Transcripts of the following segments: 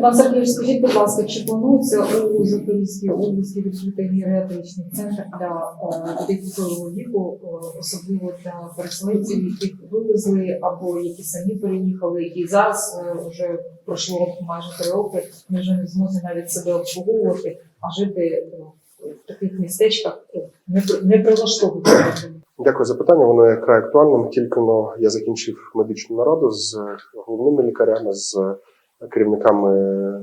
Іван Сергійович, скажіть, будь ласка, чи планується у Запорізькій області відкрити геріатричний центр для е, похилого віку, е, особливо для переселенців, яких вивезли або які самі переїхали, і зараз е, вже пройшло майже три роки, ми вже не в навіть себе обслуговувати, а жити в таких містечках не прилаштовувати. Дякую за питання. Воно є край актуальним. Тільки но я закінчив медичну нараду з головними лікарями, з керівниками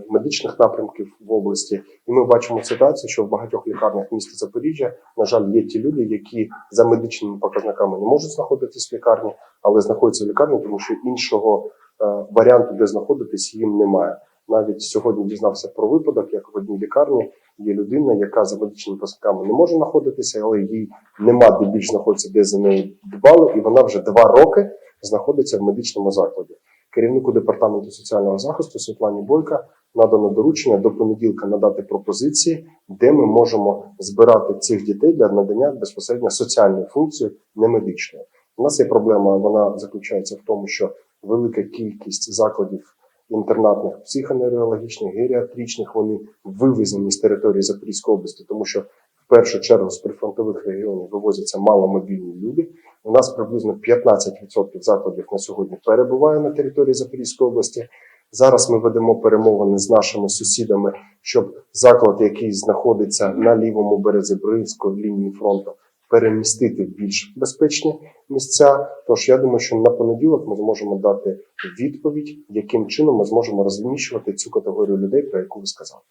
медичних напрямків в області, і ми бачимо ситуацію, що в багатьох лікарнях міста Запоріжжя, на жаль, є ті люди, які за медичними показниками не можуть знаходитись в лікарні, але знаходяться в лікарні, тому що іншого е, варіанту, де знаходитись, їм немає. Навіть сьогодні дізнався про випадок, як в одній лікарні є людина, яка за медичними показниками не може знаходитися, але їй нема де більш знаходиться, де за неї дбали, і вона вже два роки знаходиться в медичному закладі. Керівнику департаменту соціального захисту Світлані Бойка надано доручення до понеділка надати пропозиції, де ми можемо збирати цих дітей для надання безпосередньо соціальної функції, не медичної. У нас є проблема, вона заключається в тому, що велика кількість закладів інтернатних психоневрологічних, геріатричних вони вивезені з території Запорізької області, тому що в першу чергу з прифронтових регіонів вивозяться маломобільні люди. У нас приблизно 15% закладів на сьогодні перебуває на території Запорізької області. Зараз ми ведемо перемовини з нашими сусідами, щоб заклад, який знаходиться на лівому березі Бринської лінії фронту, перемістити в більш безпечні місця. Тож я думаю, що на понеділок ми зможемо дати відповідь, яким чином ми зможемо розміщувати цю категорію людей, про яку ви сказали.